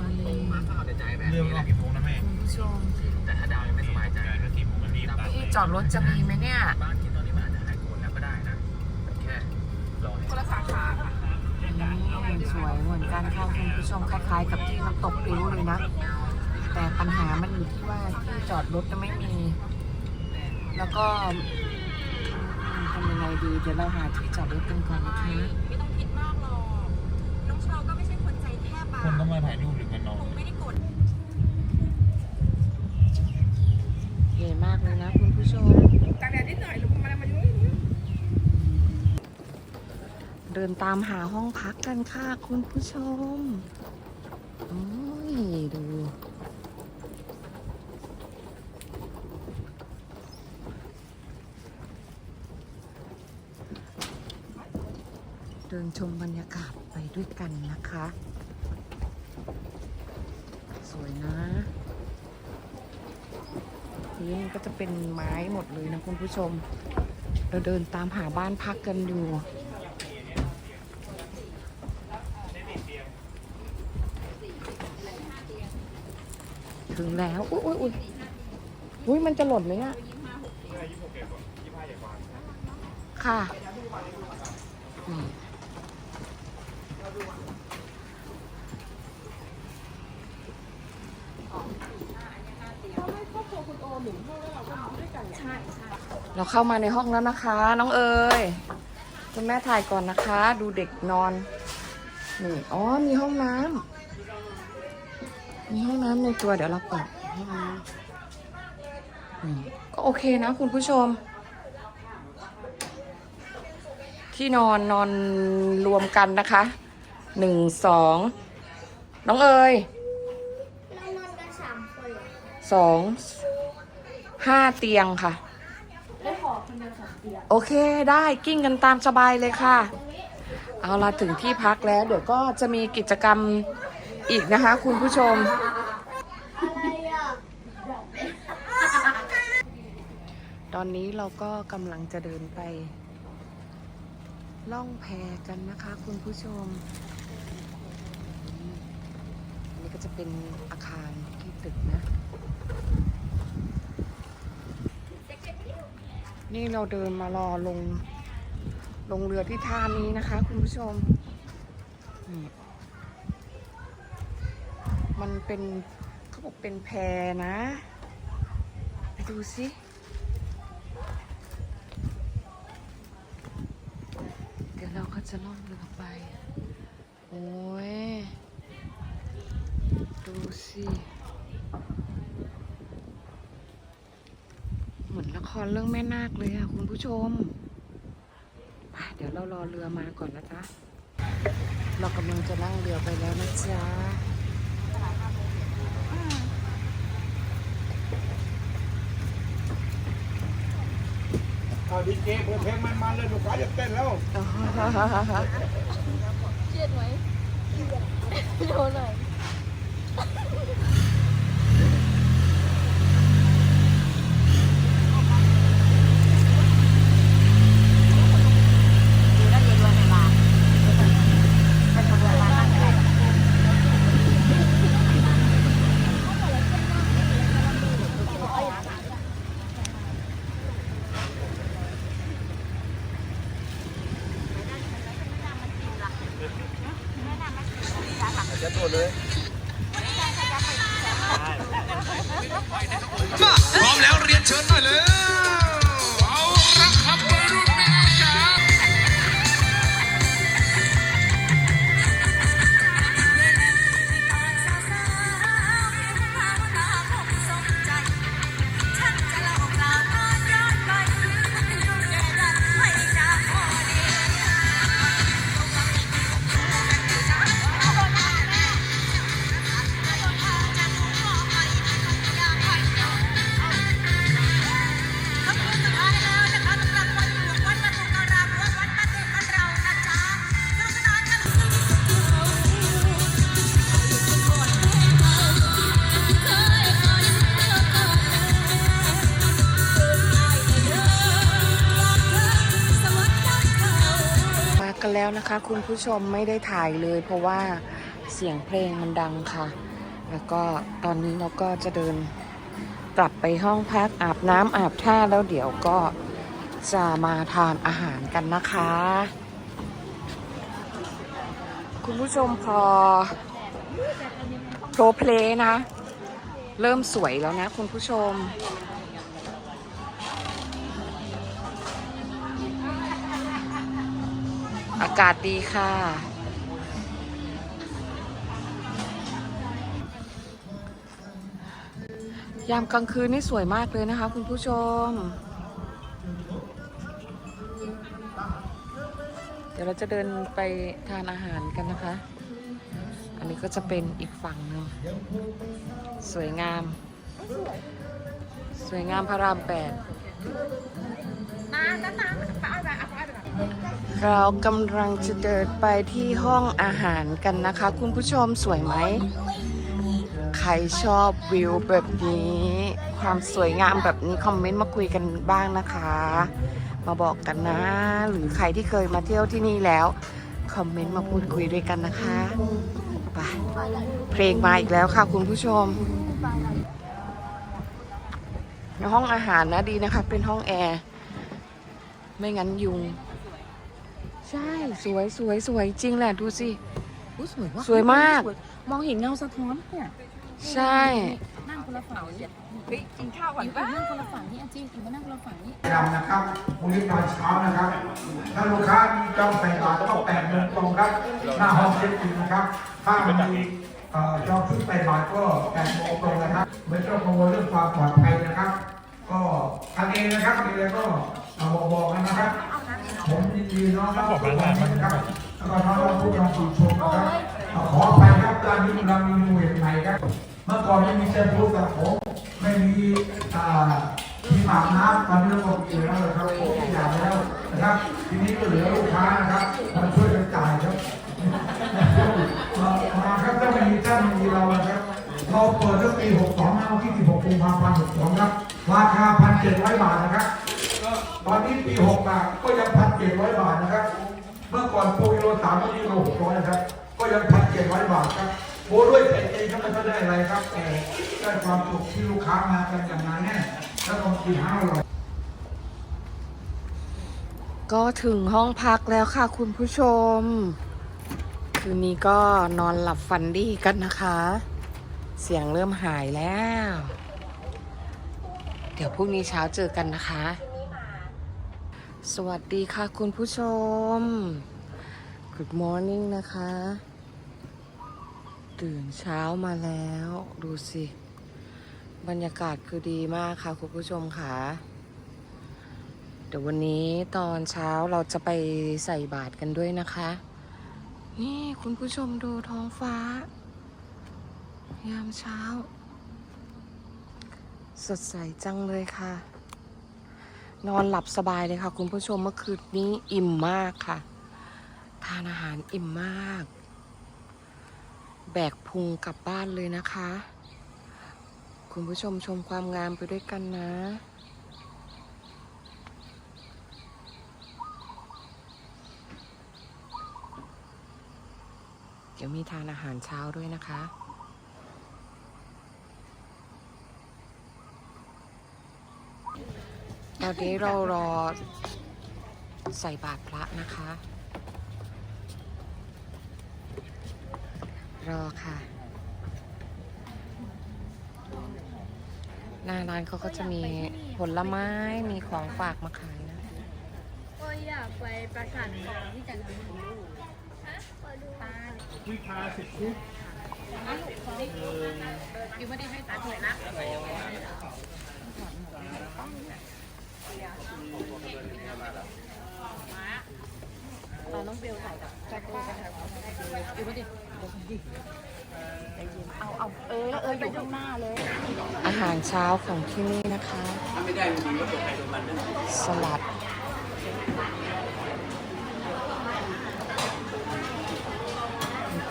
มาเลยเรื่องออกกี่โมงนะแม่คุณผู้ชมแต่ถ้าดาวยังไม่สบายใจก็ที่ผมมันรีบไปที่จอดรถจะมีไหมเนี่ยบ้านคิดตอนนี้มันอาจจะหายโกรธแล้วก็ได้นะแค่รอให้อืมสวยเหมือนกันค่ะคุณผู้ชมคล้ายๆ กับที่น้ำตกปิ้วเลยนะ แต่ปัญหามันอยู่ที่ว่าที่จอดรถจะไม่มี แล้วก็อืมทำยังไงดีเดี๋ยวเราหาที่จอดรถกันก่อนนะคะ คบคนอะก็มาถ่ายรูปหรือมันนอนคงไม่ได้กดใหญ่มากเลยนะคุณผู้ชมตากแดดนิดหน่อยหรือมามาอยู่เดินตามหาห้องพักกันค่ะคุณผู้ชมโอ้ยดูเดินชมบรรยากาศไปด้วยกันนะคะ สวยนะ พื้นก็จะเป็นไม้หมดเลยนะคุณผู้ชม เราเดินตามหาบ้านพักกันอยู่ถึงแล้ว อุ้ยอุ้ยอุ้ยอุ้ยมันจะหล่นไหมเนี่ยค่ะ เราเข้ามาในห้องแล้วนะคะ น้องเอ๋ยคุณแม่ถ่ายก่อนนะคะ ดูเด็กนอนนี่อ๋อมีห้องน้ำมีห้องน้ำในตัวเดี๋ยวเราเปิดห้องน้ำอืมก็โอเคนะคุณผู้ชม ที่นอนนอนรวมกันนะคะหนึ่งสองน้องเอ๋ยเรานอนกันสามคนเหรอสองห้าเตียงค่ะ โอเคได้กิ้งกันตามสบายเลยค่ะ เอาละถึงที่พักแล้ว เดี๋ยวก็จะมีกิจกรรมอีกนะคะ คุณผู้ชม ตอนนี้เราก็กำลังจะเดินไป ล่องแพกันนะคะ คุณผู้ชม อันนี้ก็จะเป็นอาคารที่ตึกนะ นี่เราเดินมารอลง ลงเรือที่ท่านี้นะคะ คุณผู้ชม มันเป็นเขาบอกเป็นแพนะไปดูสิเดี๋ยวเราก็จะล่องเรือไป โอ้ย ดูสิ เหมือนละค รเรื่องแม่นาคเลยอะคุณผู้ชมไปเดี๋ยวเรารอเรือมาก่อนนะจ๊ะเรากำลังจะนั่งเรือไปแล้วนะจ๊ะเอาดีเจเปิดเพลงมันๆเลยลูกค้าจะเต้นแล้วเครียดไหมโดนหน่อย จะตัวเลยมา แล้วนะคะ คุณผู้ชมไม่ได้ถ่ายเลย เพราะว่าเสียงเพลงมันดังค่ะ แล้วก็ตอนนี้เราก็จะเดินกลับไปห้องพักอาบน้ำอาบท่าแล้วเดี๋ยวก็จะมาทานอาหารกันนะคะ คุณผู้ชมพอโปรเพลนะ เริ่มสวยแล้วนะคุณผู้ชม อากาศดีค่ะ ยามกลางคืนนี่สวยมากเลยนะคะ คุณผู้ชม เดี๋ยวเราจะเดินไปทานอาหารกันนะคะ อันนี้ก็จะเป็นอีกฝั่งหนึ่งสวยงาม สวยงามพระรามแปดน้าน้าน้าป้าอะไรป้าอะ เรากำลังจะเดินไปที่ห้องอาหารกันนะคะ คุณผู้ชมสวยไหม ใครชอบวิวแบบนี้ ความสวยงามแบบนี้ คอมเมนต์มาคุยกันบ้างนะคะ มาบอกกันนะ หรือใครที่เคยมาเที่ยวที่นี่แล้ว คอมเมนต์มาพูดคุยด้วยกันนะคะไปเพลงมาอีกแล้วค่ะ คุณผู้ชมห้องอาหารนะดีนะคะ เป็นห้องแอร์ ไม่งั้นยุง ใช่สวยสวยสวยจริงแหละดูสิ อุ๊ยสวยว่ะสวยมากมองเห็นเงาสะท้อนเนี่ยใช่ นั่งคนละฝั่งเนี่ยเฮ้ยกินข้าวก่อนอยู่ป้านั่งคนละฝั่งนี่อาจีอยู่มานั่งคนละฝั่งนี่ดำนะครับพรุ่งนี้ตอนเช้านะครับ ถ้าลูกค้ามีจองใส่บาตรก็แปดโมงตรงครับหน้าห้องเช็คอินนะครับ ถ้ามีเอ่อจองชุดใส่บาตรก็แปดโมงตรงนะครับ ไม่ต้องกังวลเรื่องความปลอดภัยนะครับ ก็ทำเองนะครับมีอะไรก็เอาบอกบอกกันนะครับ ผมยินดีน้องรับทุกวันนี้นะครับแล้วก็น้องรับผู้ชมผู้ชมนะครับขออภัยครับร้านนี้เรามีเมนูใหม่ครับ เมื่อก่อนไม่มีแชมพูสระผม ไม่มีอ่าที่อาบน้ำตอนนี้เราบอกอยู่แล้วนะครับผมทุกอย่างแล้วนะครับ ทีนี้ก็เหลือลูกค้านะครับมาช่วยกันจ่ายครับมาครับถ้าไม่มีท่านไม่มีเรานะครับเราเปิดตั้งปี62นะวันที่16กุมภาพันธ์62ครับ ราคา 1,700 บาทนะครับ ตอนนี้ปี6บาก็ยัง1,700บาทนะครับ เมื่อก่อนโปรกิโลสามก็กิโล600นะครับ ก็ยัง1,700บาทครับโบด้วยใจเองครับมันก็ได้อะไรครับ แต่ได้ความสุขที่ลูกค้ามากันอย่างหนแน่แล้วก็กินห้าร่อยก็ถึงห้องพักแล้วค่ะคุณผู้ชม คืนนี้ก็นอนหลับฝันดีกันนะคะ เสียงเริ่มหายแล้ว เดี๋ยวพรุ่งนี้เช้าเจอกันนะคะ สวัสดีค่ะคุณผู้ชม Good morning นะคะ ตื่นเช้ามาแล้ว ดูสิ บรรยากาศคือดีมากค่ะคุณผู้ชมค่ะ เดี๋ยววันนี้ตอนเช้าเราจะไปใส่บาตรกันด้วยนะคะ นี่คุณผู้ชมดูท้องฟ้า ยามเช้า สดใสจังเลยค่ะ นอนหลับสบายเลยค่ะ คุณผู้ชมเมื่อคืนนี้อิ่มมากค่ะ ทานอาหารอิ่มมาก แบกพุงกลับบ้านเลยนะคะ คุณผู้ชมชมความงามไปด้วยกันนะเดี๋ยวมีทานอาหารเช้าด้วยนะคะ ตอนนี้เรารอใส่บาตรพระนะคะ รอค่ะ หน้าร้านเขาก็จะมีผลไม้มีของฝากมาขายนะ ก็อยากไปประสานงานที่จันทบุรีตาวิชาสิทธิอยู่ไม่ได้ให้ตาเถียนะ อนน้องเบลใส่กับแจ็คเกอร์กันอยู่ไม่ได้เอาเอาเออเอออยู่ข้างหน้าเลย อาหารเช้าของที่นี่นะคะ สลัด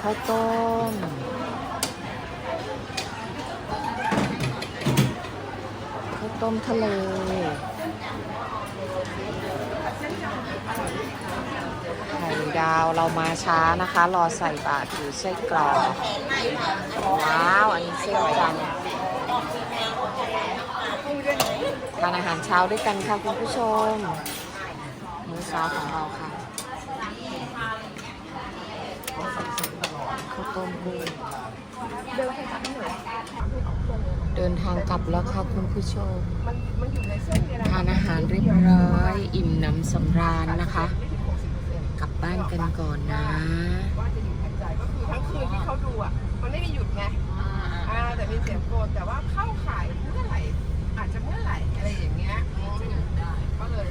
ข้าวต้มข้าวต้มทะเล ไข่ดาวเรามาช้านะคะ รอใส่บาตรถือไส้กรอกว้าว อันนี้เส้นจันทร์ทานอาหารเช้าด้วยกันค่ะคุณผู้ชมมื้อเช้าของเราค่ะข้าวต้มกุ้ง เดินทางกลับแล้วค่ะคุณผู้ชมทานอาหารเรียบร้อย อิ่มหนำสำราญนะคะ กลับบ้านกันก่อนนะทั้งคืนที่เขาดูอะมันไม่มีหยุดไงอ่าแต่มีเสียงโกนแต่ว่าเข้าขายเมื่อไหร่อาจจะเมื่อไหร่อะไรอย่างเงี้ยอืมก็เลย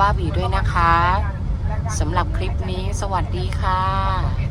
บ้าบีด้วยนะคะสำหรับคลิปนี้สวัสดีค่ะ